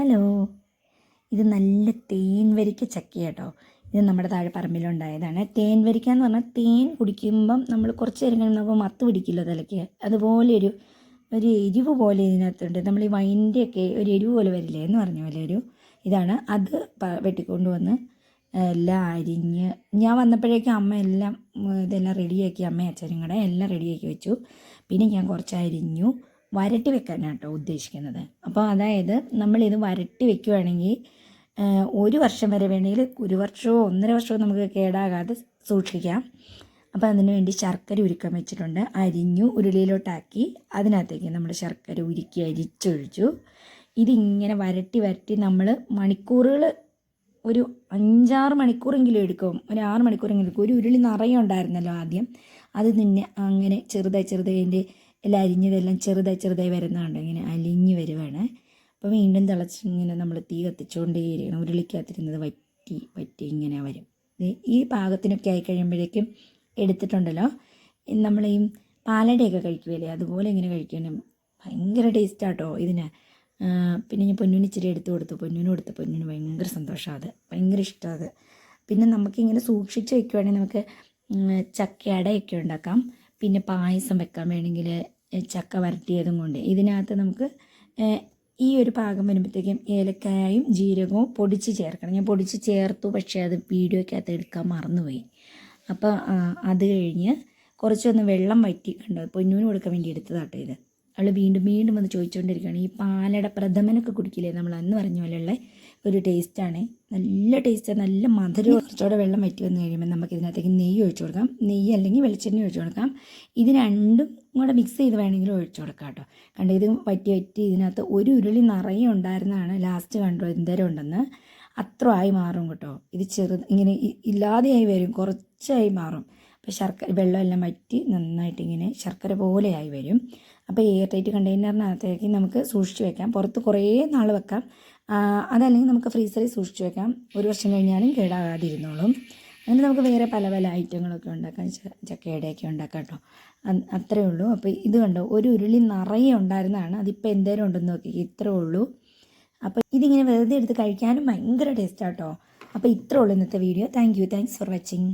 Hello. ഇത് നല്ല തേൻ വരിക്ക ചക്ക കേട്ടോ ഇത് നമ്മുടെ താഴെ പറമ്പിലുണ്ടായതാണ് തേൻ വരിക്ക എന്ന് പറഞ്ഞാൽ തേൻ കുടിക്കുമ്പം നമ്മൾ കുറച്ച് നേരം കഴിയുമ്പോൾ മത്ത് പിടിക്കില്ല തലയ്ക്ക്. അതുപോലെ ഒരു ഒരു എരിവ് പോലെ ഇതിനകത്തുണ്ട്. നമ്മൾ ഈ വൈന്റെയൊക്കെ ഒരു എരിവ് പോലെ വരില്ലേ എന്ന് പറഞ്ഞ പോലെ ഒരു ഇതാണ്. അത് വെട്ടിക്കൊണ്ട് വന്ന് എല്ലാം അരിഞ്ഞ് ഞാൻ വന്നപ്പോഴേക്കും അമ്മ എല്ലാം ഇതെല്ലാം റെഡിയാക്കി അമ്മ അച്ഛനും കൂടെ എല്ലാം റെഡിയാക്കി വെച്ചു. പിന്നെ ഞാൻ കുറച്ച് അരിഞ്ഞു വരട്ടി വെക്കാനാണ് കേട്ടോ ഉദ്ദേശിക്കുന്നത്. അപ്പോൾ അതായത് നമ്മളിത് വരട്ടി വെക്കുവാണെങ്കിൽ ഒരു വർഷം വരെ വേണമെങ്കിൽ ഒരു വർഷമോ ഒന്നര വർഷമോ നമുക്ക് കേടാകാതെ സൂക്ഷിക്കാം. അപ്പോൾ അതിന് വേണ്ടി ശർക്കര ഉരുക്കാൻ വെച്ചിട്ടുണ്ട്. അരിഞ്ഞു ഉരുളിയിലോട്ടാക്കി അതിനകത്തേക്ക് നമ്മൾ ശർക്കര ഉരുക്കി അരിച്ചൊഴിച്ചു. ഇതിങ്ങനെ വരട്ടി വരട്ടി നമ്മൾ മണിക്കൂറുകൾ ഒരു അഞ്ചാറ് മണിക്കൂറെങ്കിലും എടുക്കും. ഒരു ആറ് മണിക്കൂറെങ്കിലും എടുക്കും. ഒരു ഉരുളി നിറയെ ഉണ്ടായിരുന്നല്ലോ ആദ്യം. അത് നിന്നെ അങ്ങനെ ചെറുതായി ചെറുതായി അതിന്റെ എല്ലാം അരിഞ്ഞതെല്ലാം ചെറുതായി ചെറുതായി വരുന്നതുകൊണ്ട് ഇങ്ങനെ അലിഞ്ഞ് വരുവാണ്. അപ്പോൾ വീണ്ടും തിളച്ച് ഇങ്ങനെ നമ്മൾ തീ കത്തിച്ചുകൊണ്ടേയിരിക്കണം ഉരുളിക്കകത്തിരുന്നത് വറ്റി വറ്റി ഇങ്ങനെ വരും. ഈ പാകത്തിനൊക്കെ ആയി കഴിയുമ്പോഴേക്കും എടുത്തിട്ടുണ്ടല്ലോ. നമ്മൾ ഈ പാലടയൊക്കെ കഴിക്കുകയല്ലേ അതുപോലെ ഇങ്ങനെ കഴിക്കാനും ഭയങ്കര ടേസ്റ്റാട്ടോ ഇതിന്. പിന്നെ ഞാൻ പൊന്നുവിന് ഇച്ചിരി എടുത്ത് കൊടുത്തു. പൊന്നുവിന് കൊടുത്തു പൊന്നുവിന് ഭയങ്കര സന്തോഷമാണ് അത്. ഭയങ്കര ഇഷ്ടമാണ് അത്. പിന്നെ നമുക്കിങ്ങനെ സൂക്ഷിച്ച് വെക്കുവാണെങ്കിൽ നമുക്ക് ചക്കയടയൊക്കെ ഉണ്ടാക്കാം. പിന്നെ പായസം വെക്കാൻ വേണമെങ്കിൽ ചക്ക വരട്ടിയതും കൊണ്ട്. ഇതിനകത്ത് നമുക്ക് ഈ ഒരു പാകം വരുമ്പോഴത്തേക്കും ഏലക്കായും ജീരകവും പൊടിച്ച് ചേർക്കണം. ഞാൻ പൊടിച്ച് ചേർത്തു പക്ഷേ അത് വീഡിയോയ്ക്കകത്ത് എടുക്കാൻ മറന്നുപോയി. അപ്പോൾ അത് കഴിഞ്ഞ് കുറച്ചൊന്ന് വെള്ളം വറ്റി കണ്ടോ പൊന്നൂന് കൊടുക്കാൻ വേണ്ടി എടുത്തതാട്ടോ ഇത്. അവൾ വീണ്ടും വീണ്ടും വന്ന് ചോദിച്ചുകൊണ്ടിരിക്കുകയാണ് ഈ പാലട പ്രഥമനൊക്കെ കുടിക്കില്ലേ? നമ്മൾ അന്ന് പറഞ്ഞ പോലെയുള്ള ഒരു ടേസ്റ്റാണ്. നല്ല ടേസ്റ്റ്. നല്ല മധുരം കുറച്ചുകൂടെ വെള്ളം വറ്റി വന്ന് കഴിയുമ്പോൾ നമുക്ക് ഇതിനകത്തേക്ക് നെയ്യ് ഒഴിച്ചു കൊടുക്കാം. നെയ്യ് അല്ലെങ്കിൽ വെളിച്ചെണ്ണ ഒഴിച്ചു കൊടുക്കാം. ഇത് രണ്ടും കൂടെ മിക്സ് ചെയ്ത് വേണമെങ്കിൽ ഒഴിച്ചു കൊടുക്കാം കേട്ടോ. കണ്ടോ ഇത് വറ്റി വറ്റി ഇതിനകത്ത് ഒരു ഉരുളി നിറയെ ഉണ്ടായിരുന്നതാണ് ലാസ്റ്റ് കണ്ടോ എന്തേരം ഉണ്ടെന്ന്. അത്ര ആയി മാറും കേട്ടോ. ഇത് ചെറു ഇങ്ങനെ ഇല്ലാതെയായി വരും. കുറച്ചായി മാറും. അപ്പോൾ ശർക്കര വെള്ളമെല്ലാം വറ്റി നന്നായിട്ട് ഇങ്ങനെ ശർക്കര പോലെയായി വരും. അപ്പോൾ എയർ ടൈറ്റ് കണ്ടെയ്നറിനകത്തേക്ക് നമുക്ക് സൂക്ഷിച്ച് വെക്കാം. പുറത്ത് കുറേ നാൾ വെക്കാം. അതല്ലെങ്കിൽ നമുക്ക് ഫ്രീസറിൽ സൂക്ഷിച്ച് വെക്കാം. ഒരു വർഷം കഴിഞ്ഞാലും കേടാകാതിരുന്നോളും. അങ്ങനെ നമുക്ക് വേറെ പല പല ഐറ്റങ്ങളൊക്കെ ഉണ്ടാക്കാം. ചക്കയുടെയൊക്കെ ഉണ്ടാക്കാം കേട്ടോ. അത്രേ ഉള്ളൂ. അപ്പോൾ ഇത് കണ്ടോ ഒരു ഉരുളി നിറയെ ഉണ്ടായിരുന്നതാണ്. അതിപ്പോൾ എന്തേലും ഉണ്ടെന്ന് നോക്കി ഇത്രേ ഉള്ളൂ. അപ്പോൾ ഇതിങ്ങനെ വെറുതെ എടുത്ത് കഴിക്കാനും ഭയങ്കര ടേസ്റ്റാട്ടോ അപ്പോൾ ഇത്രേ ഉള്ളൂ ഇന്നത്തെ video thank you thanks for watching